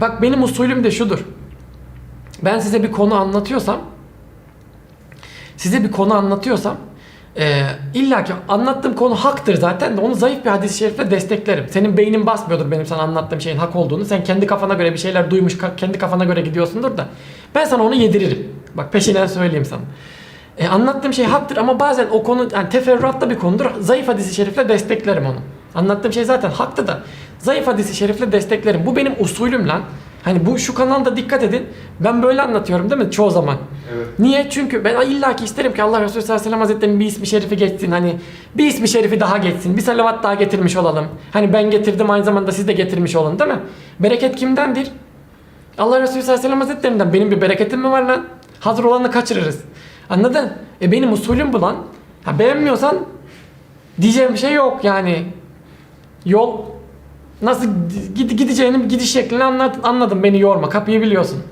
Bak benim usulüm de şudur. Ben size bir konu anlatıyorsam size bir konu anlatıyorsam e, illa ki anlattığım konu haktır zaten de onu zayıf bir hadis-i şerifle desteklerim. Senin beynin basmıyordur benim sana anlattığım şeyin hak olduğunu. Sen kendi kafana göre bir şeyler duymuş, kendi kafana göre gidiyorsundur da. Ben sana onu yediririm. Bak peşinden söyleyeyim sana. E, anlattığım şey haktır ama bazen o konu yani teferruatlı bir konudur. Zayıf hadisi şerifle desteklerim onu. Anlattığım şey zaten haktı da zayıf hadisi şerifle desteklerim. Bu benim usulüm lan. Hani bu şu kanalda dikkat edin. Ben böyle anlatıyorum değil mi çoğu zaman? Evet. Niye? Çünkü ben illaki isterim ki Allah Resulü sallallahu aleyhi ve sellem hazretleri'nin bir ismi şerifi geçsin. Hani bir ismi şerifi daha geçsin. Bir salavat daha getirmiş olalım. Hani ben getirdim aynı zamanda siz de getirmiş olun değil mi? Bereket kimdendir? Allah Resulü sallallahu aleyhi ve sellem hazretlerinden. Benim bir bereketim mi var lan? Hazır olanı kaçırırız. Anladın? E benim usulüm bu lan. Ha beğenmiyorsan diyeceğim bir şey yok yani. Yol nasıl gide- gideceğini gidiş şeklini anlat, anladım beni yorma kapıyı biliyorsun.